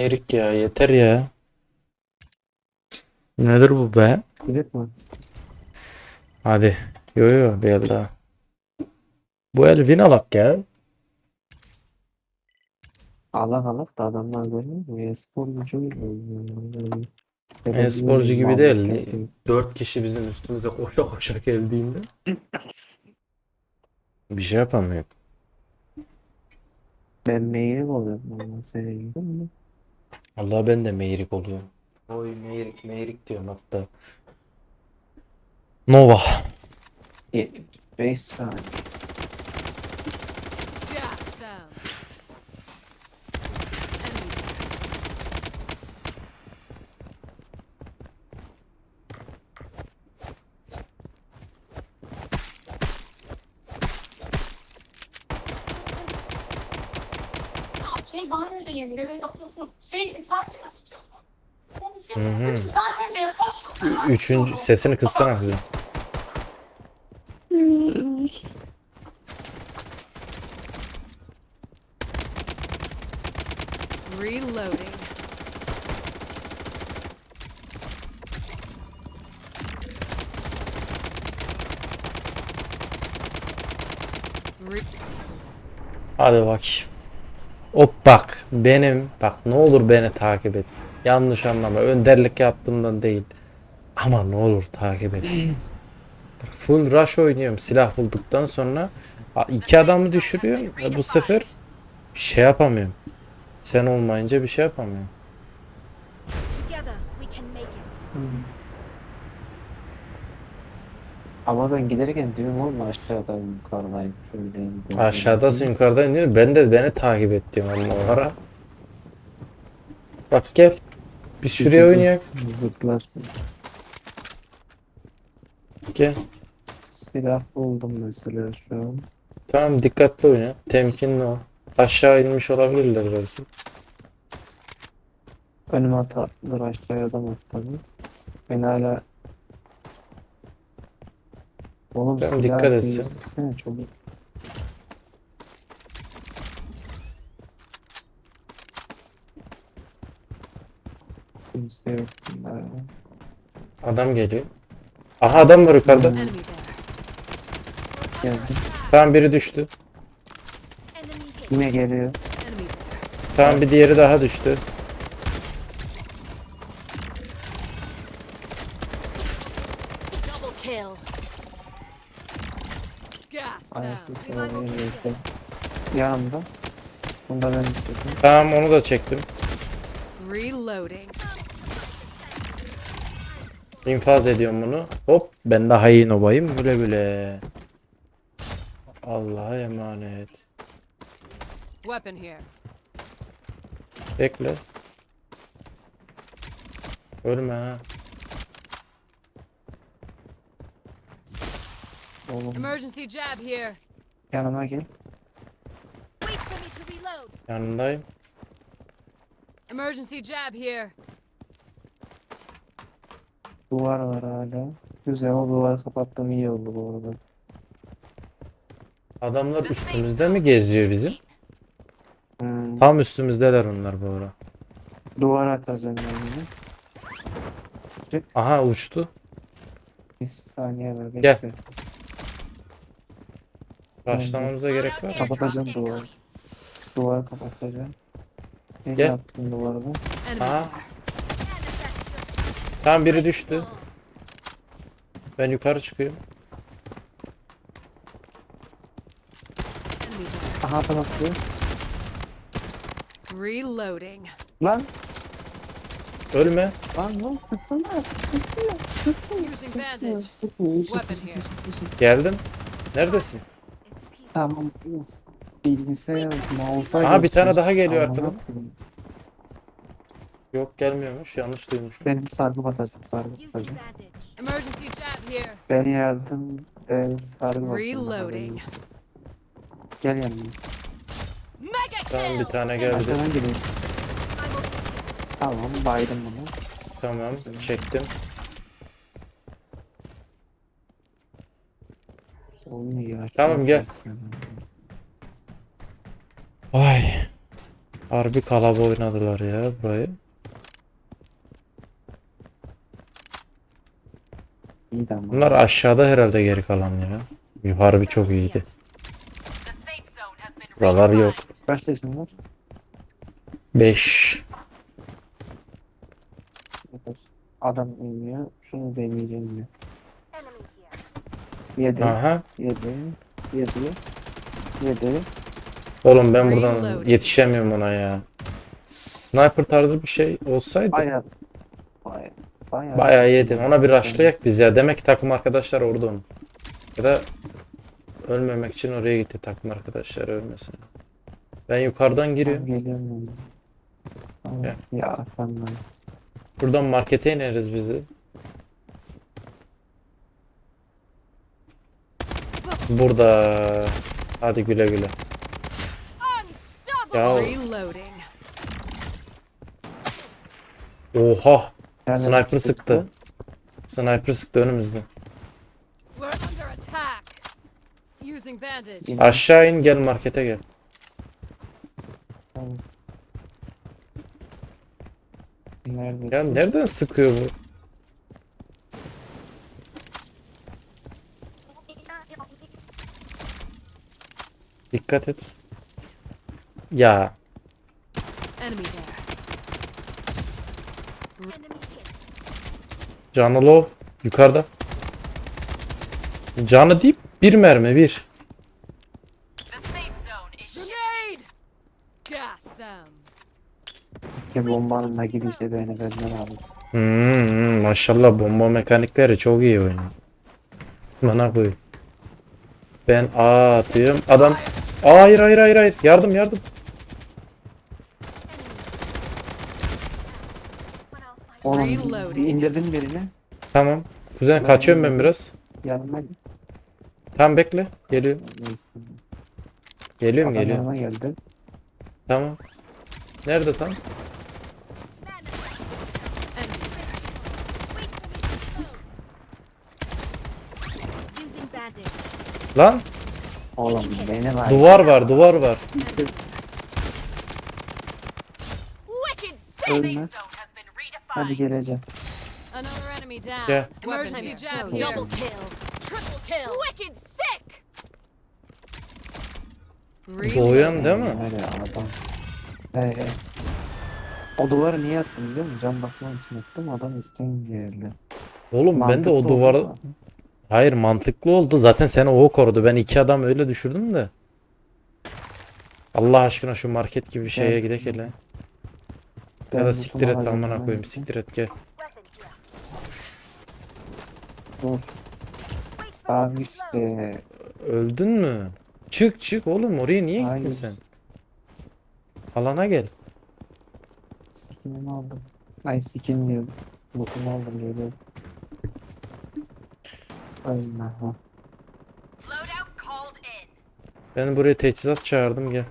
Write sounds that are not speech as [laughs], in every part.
Erik ya yeter ya. Nedir bu be? Direkt mi? Hadi. Yo yo bir el daha. Bu el win alak ya. Allah Allah da adamlar görmüyor mu? E-sporcu gibi. E-sporcu gibi değil. Dört kişi bizim üstümüze koşa koşa geldiğinde. Bir şey yapamıyor. Ben meyil oluyorum mi? Allah ben de meyrik oluyorum. Oy meyrik meyrik diyorum hatta. Nova. 75 saniye. Gas down. Enemy Şey banyoda yenir ve yapıyorsun. Şey Hı hı. Üçüncü sesini kıssana kızım. Reloading. Re- Hadi bak. Hop bak benim bak ne olur beni takip et. Yanlış anlama önderlik yaptığımdan değil. Ama ne olur takip et. Full rush oynuyorum silah bulduktan sonra iki adamı düşürüyorum ve bu sefer şey yapamıyorum. Sen olmayınca bir şey yapamıyorum. Ama ben giderken diyorum oğlum aşağıda yukarıdayım şöyleyim. böyleyim. Aşağıdasın yukarıdayım değil mi? Ben de beni takip et diyorum ama o ara. Bak gel. Biz şuraya oynayalım. Zıplar. Gel. Silah buldum mesela şu an. Tamam dikkatli oyna. Temkinli ol. Aşağı inmiş olabilirler belki. Önüme atlar aşağıya adam atladı. Ben hala Oğlum Tamam, silah dikkat etsin. değiştirsene çabuk. Kimse yok. Adam geliyor. Aha adam var yukarıda. There. Geldi. Tamam biri düştü. Yine geliyor. Tamam bir diğeri daha düştü. Double kill. Gas Ayaklı geldi. Yanımda. Bunda ben tuttum. Tamam onu da çektim. Reloading. İnfaz ediyorum bunu. Hop ben daha iyi nobayım. Güle güle. Allah'a emanet. Weapon here. Bekle. Ölme ha. Oğlum Emergency jab here. yanıma gel. Wait for me to reload. Yanındayım. Emergency jab here. Duvar var hala. Güzel o duvarı kapattım iyi oldu bu arada. Adamlar üstümüzde mi geziyor bizim? Hmm. Tam üstümüzdeler onlar bu ara. Duvar atacağım ben yine. Aha uçtu. Bir saniye ver. Gel. Bekle. Başlamamıza gerek var mı? Kapatacağım duvarı. Duvarı kapatacağım. Ne Gel. yaptın duvarda? There. Tamam biri düştü. Ben yukarı çıkıyorum. Aha atıyor. Reloading. Lan! Ölme. Lan lan sıksana! Sıkıyor! Sıkıyor! Using Sıkıyor! bandage. Sıkıyor! Weapon here. Yusuf, Yusuf. Geldim. Neredesin? Tamam. Uf. Bilgisayar, mouse'a Aha, bir tane daha geliyor Amına arkadan. Yok gelmiyormuş. Yanlış duymuşum. Benim sargı basacağım, sargı basacağım. Emergency jab here. Ben yardım, ben sargı basacağım. Reloading. Gel yanıma. Mega Tamam bir kill. tane geldi. Arkadan geliyor. Tamam, baydım bunu. Tamam çektim. Olmuyor. Tamam, gel. Vay. Harbi kalaba oynadılar ya burayı. İyi de ama. Bunlar aşağıda herhalde geri kalan ya. Yukarı bir çok iyiydi. Buralar yok. Kaç yaşın var? 5. Dokuz. Adam iniyor. Şunu deneyeceğim diyor. Yedi. Aha. Yedi. Yedi. Yedi. Oğlum ben buradan yetişemiyorum ona ya. Sniper tarzı bir şey olsaydı Bayağı. Bayağı. Bayağı. bayağı yedi. Ona bir rushlayak biz ya. Demek ki takım arkadaşlar orada onun. Ya da ölmemek için oraya gitti takım arkadaşlar ölmesin. Ben yukarıdan giriyorum. ben. Gel. Ya arkamdan. Buradan markete ineriz biz Burada. Hadi güle güle. Ya Reloading. oha. Nereden Sniper sıktı. Sniper sıktı önümüzde. Aşağı in gel markete gel. Neredesin? Ya nereden sıkıyor bu? Dikkat et. Ya canı low yukarıda. Canı deyip bir mermi bir. Grenade! Gas them. Ki bombanın gidişi beni benden aldı. Hmm, hmm, maşallah bomba mekanikleri çok iyi oynuyor. Bana koy. Ben A atıyorum. Adam Aa, hayır hayır hayır hayır. Yardım yardım. Oğlum bir indirdim birini. Tamam. Kuzen kaçıyorum ben biraz. Yanıma Tamam bekle. Geliyorum. Geliyorum Adam geliyorum. yanıma geldi. Tamam. Nerede tam? Lan Oğlum beni var. duvar var duvar var. Ölme. Hadi geleceğim. Another enemy down. Gel. Emergency jab Double here. kill. Triple kill. Wicked sick. Doğuyan değil mi? Var ya adam. He he. O duvarı niye attım biliyor musun? Cam basmak için attım adam üstten geldi. Oğlum ben de o Mantıklı oldu mu? Hayır mantıklı oldu. Zaten seni o korudu. Ben iki adam öyle düşürdüm de. Allah aşkına şu market gibi bir şeye Evet. gidek hele. Ya da siktir et amına koyayım. Siktir et gel. Dur. Abi işte. Öldün mü? Çık çık oğlum oraya niye gittin Hayır. sen? Alana gel. Skinimi aldım. Ay skin diyorum. Lootumu aldım geliyorum. Ben buraya teçhizat çağırdım gel.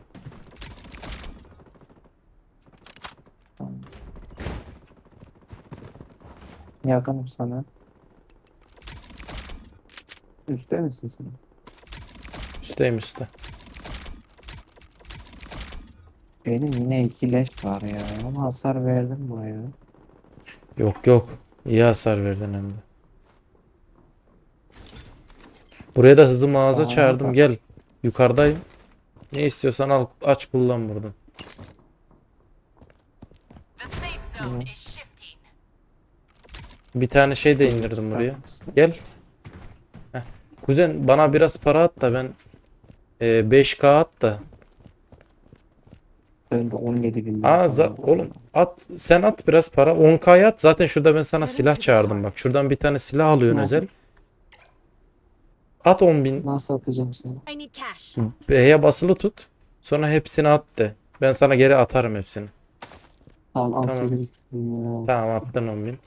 Yakınım sana. Üstte misin sen? Üsteyim üstte. Benim yine iki leş var ya. Ama hasar verdim bayağı. Yok yok. İyi hasar verdin hem de. Buraya da hızlı mağaza Aa, çağırdım bak. gel. Yukarıdayım. Ne istiyorsan al aç kullan buradan. Bir tane şey de indirdim buraya. Gel. Heh. Kuzen bana biraz para at da ben e, 5K at da. Ben de 17 bin. Aa za- oğlum at sen at biraz para 10K'ya at zaten şurada ben sana silah çağırdım bak şuradan bir tane silah alıyorsun Ne? özel. At 10 bin Nasıl atacağım seni? I need cash. B'ye basılı tut sonra hepsini at de. Ben sana geri atarım hepsini. Tamam al Tamam. Tamam attın 10 bin.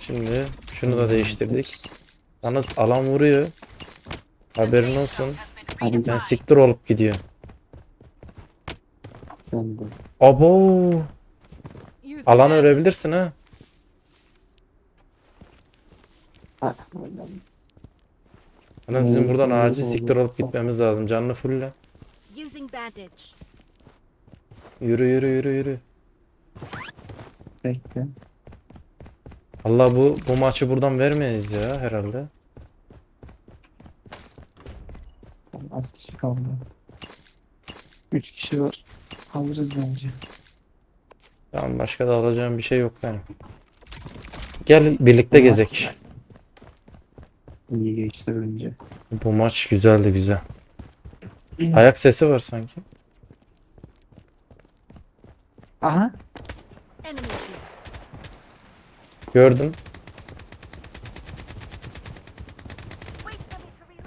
Şimdi şunu da değiştirdik. Yalnız alan vuruyor. Haberin olsun. Hadi Ben siktir olup gidiyor. Ben de. Abo. Alan bandage. ölebilirsin ha. Lan bizim buradan acil siktir olup gitmemiz lazım. Canını fulle. Yürü yürü yürü yürü. Bekle. Allah bu bu maçı buradan vermeyiz ya herhalde. Az kişi kaldı. Üç kişi var. Alırız bence. Tamam başka da alacağım bir şey yok benim. Gel birlikte gezek. İyi geçti önce. Bu maç güzeldi güzel. Ayak sesi var sanki. Aha. Gördüm.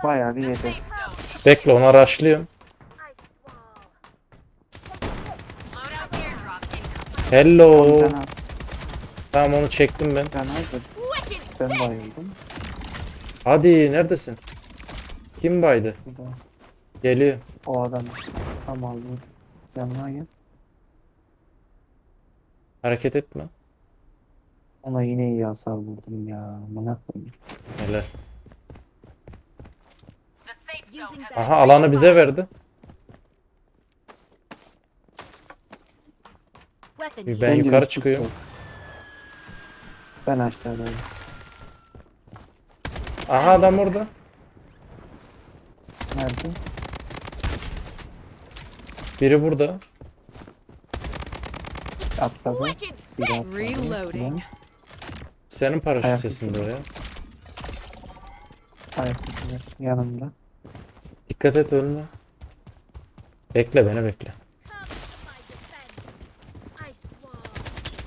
Bayağı bir yedi. Bekle ona rushlıyorum. Hello. Tamam onu çektim ben. Az da ben bayıldım. Hadi neredesin? Kim baydı? Geliyor. o adam. Tam aldı. Yanına gel. Hareket etme. Ona yine iyi hasar vurdum ya. Amına koyayım. Bandage. Aha alanı bize verdi. Ben yukarı çıkıyorum. Ben aşağıdayım. Aha adam orada. Nerede? Biri burada. Atladı. Wicked Bir sick. atladı. Reloading. Senin paraşüt Ayak sesinde sesi. oraya. Ayak sesi var. Yanımda. Dikkat et ölme. Bekle beni bekle.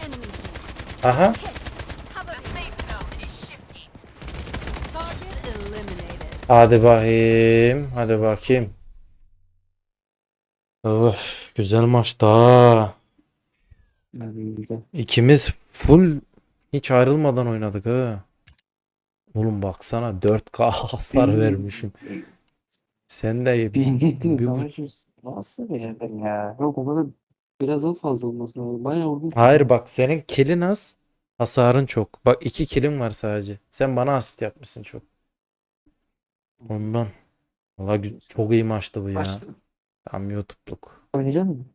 Enemy. Aha. Hadi bakayım. Hadi bakayım. Öf, güzel maçtı ha. İkimiz full hiç ayrılmadan oynadık ha. Oğlum baksana 4K [laughs] hasar vermişim. Sen de Bir niyetin bir bu- nasıl bir yerden ya? Yok o kadar biraz daha fazla olması lazım. Bayağı vurdum. Hayır bak senin killin az, hasarın çok. Bak iki killim var sadece. Sen bana asist yapmışsın çok. Ondan. Valla çok iyi maçtı bu ya. Başla. Tam YouTube'luk. Oynayacak mısın?